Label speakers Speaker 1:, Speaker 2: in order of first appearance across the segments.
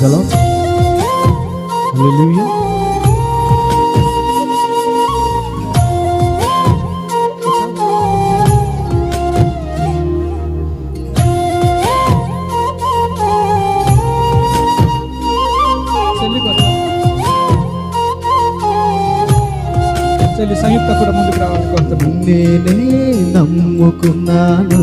Speaker 1: గలో హల్లెలూయా
Speaker 2: చెల్లి సంయుక్త కూడా ముందుకు రావాలి కోరుతున్నాను.
Speaker 1: నేనే నమ్ముకున్నాను.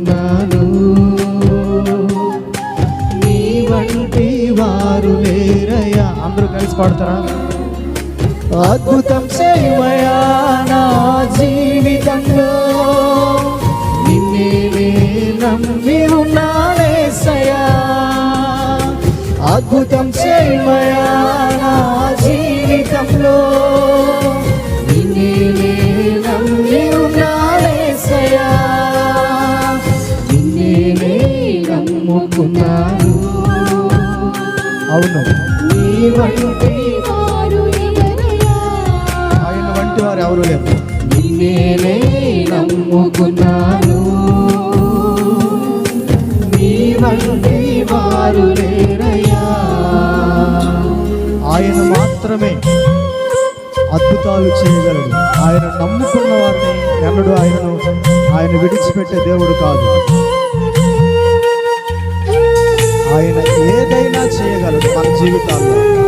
Speaker 1: పాడతారా? అద్భుతం చేయమయా నా జీవితంలో. నిన్నే నమ్మి ఉన్నానేసయా అద్భుతం నా జీవితంలో. నిన్నే నమ్మి ఉన్నానేసయా నిన్నే నమ్ముకున్నాను అవును. ఆయన వంటి వారు ఎవరు లేరు నేనే నమ్ముకున్నాను. నీ వంటి వారు లేరయ్యా ఆయన మాత్రమే అద్భుతాలు చేయగలడు. ఆయన నమ్ముకున్న వారిని ఎన్నడూ ఆయనను ఆయన విడిచిపెట్టే దేవుడు కాదు. ఆయన ఏదైనా చేయగలడు మన జీవితాల్లో.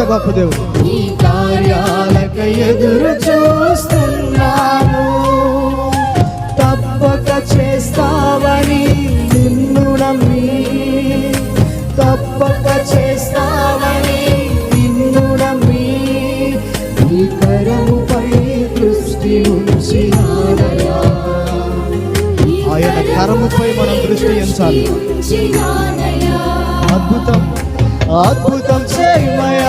Speaker 1: ఎంత గొప్ప దేవుడు నీ కార్యాలకు ఎదురు చూస్తున్నాను. తప్పక చేస్తావని నిన్ను నమ్మి తప్పక చేస్తావని నిన్ను నమ్మి నీ కరముపై దృష్టి ఉంచినానయా ఆయన కరముపై మనం దృష్టి ఉంచాలి. అద్భుతం అద్భుతం చేయమయా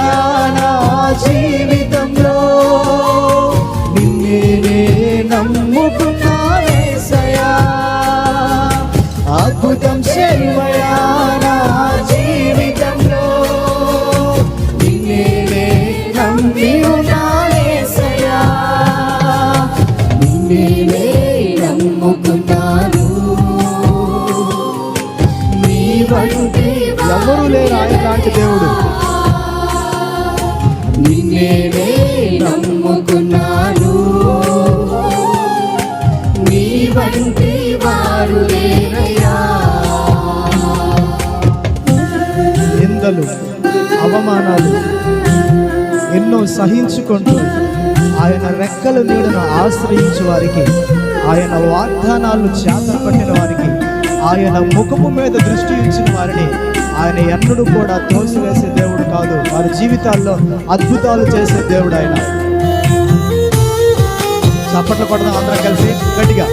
Speaker 1: అద్భుతం చేయమయా నా జీవితంలో. నిన్నే నమ్మి ఉన్నానేసయా నిన్నే నమ్ముకుంటాను. నీ వంటి ఎవరు వంటి నిందలు అవమానాలు ఎన్నో సహించుకుంటూ ఆయన రెక్కల నీడను ఆశ్రయించే వారికి ఆయన వాగ్దానాలు చేతపట్టిన వారికి ఆయన ముఖము మీద దృష్టి ఉంచిన వారిని ఆయన ఎన్నడూ కూడా తోసివేసే దేవుడు కాదు. వారి జీవితాల్లో అద్భుతాలు చేసే దేవుడు ఆయన. చప్పట్లు కొడదాం అందరం కలిసి గట్టిగా.